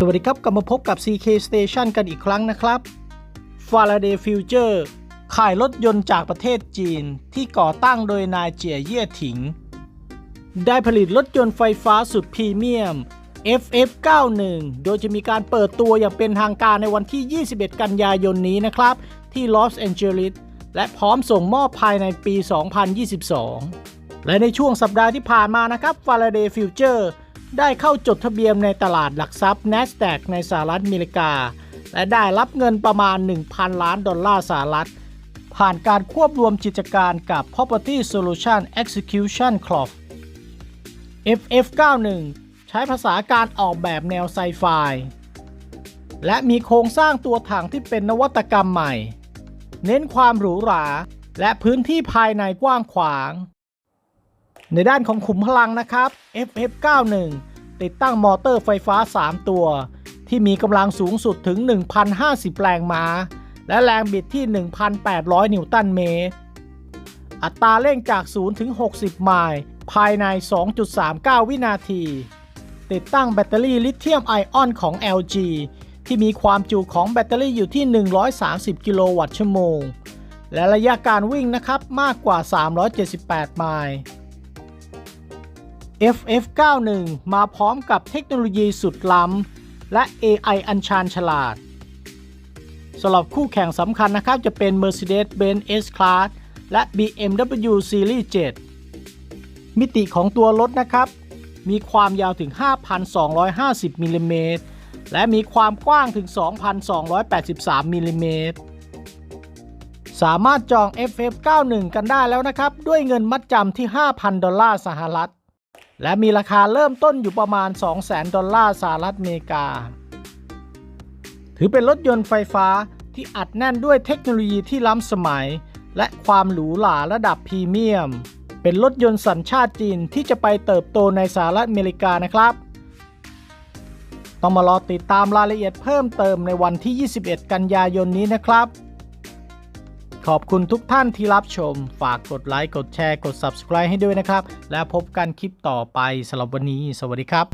สวัสดีครับ กลับมาพบกับ CK Station กันอีกครั้งนะครับ Faraday Future ขายรถยนต์จากประเทศจีนที่ก่อตั้งโดยนายเจียเย่ถิง ได้ผลิตรถยนต์ไฟฟ้าสุดพรีเมียม FF91 โดยจะมีการเปิดตัวอย่างเป็นทางการในวันที่ 21 กันยายนนี้นะครับ ที่ลอสแอนเจลิสและพร้อมส่งมอบภายในปี 2022 และในช่วงสัปดาห์ที่ผ่านมานะครับ Faraday Future ได้เข้าจดทะเบียนในตลาดหลักทรัพย์ NASDAQ ในสหรัฐอเมริกา และได้รับเงินประมาณ 1,000 ล้านดอลลาร์สหรัฐ ผ่านการควบรวมกิจการกับ Property Solution Execution Corp FF91 ใช้ภาษาการออกแบบแนวไซไฟและมีโครงสร้างตัวถังที่เป็นนวัตกรรมใหม่ เน้นความหรูหรา และพื้นที่ภายในกว้างขวาง ในด้านของขุมพลังนะครับ FF91 ติดตั้งมอเตอร์ไฟฟ้า 3 ตัว ที่มีกำลังสูงสุดถึง 1,050 แรงม้า และแรงบิดที่ 1,800 นิวตันเมตร อัตราเร่งจาก 0 ถึง 60 ไมล์ ภายใน 2.39 วินาที ติดตั้งแบตเตอรี่ลิเธียมไอออนของ LG ที่มีความจุของแบตเตอรี่อยู่ที่ 130 กิโลวัตต์ชั่วโมง และระยะการวิ่งนะครับมากกว่า 378 ไมล์ FF91 มาพร้อมกับเทคโนโลยีสุดล้ำ และ AI อัญชานฉลาดสำหรับคู่แข่งสำคัญนะครับจะเป็น Mercedes-Benz S-Class และ BMW Series 7 มิติของตัวรถนะครับ มีความยาวถึง 5,250 มิลลิเมตร และมีความกว้างถึง 2,283 มิลลิเมตร สามารถจอง FF91 กันได้แล้วนะครับ ด้วยเงินมัดจำที่ 5,000 ดอลลาร์สหรัฐ และมีราคาเริ่มต้นอยู่ประมาณ 200,000 ดอลลาร์สหรัฐอเมริกา ถือเป็นรถยนต์ไฟฟ้าที่อัดแน่นด้วยเทคโนโลยีที่ล้ำสมัย และความหรูหราระดับพรีเมียม เป็นรถยนต์สัญชาติจีนที่จะไปเติบโตในสหรัฐอเมริกานะครับ ต้องมารอติดตามรายละเอียดเพิ่มเติมในวันที่ 21 กันยายนนี้นะครับ ขอบคุณทุกท่านที่รับชม ฝากกดไลค์ กดแชร์ กด Subscribe ให้ด้วยนะครับ แล้วพบกันคลิปต่อไปสำหรับวันนี้ สวัสดีครับ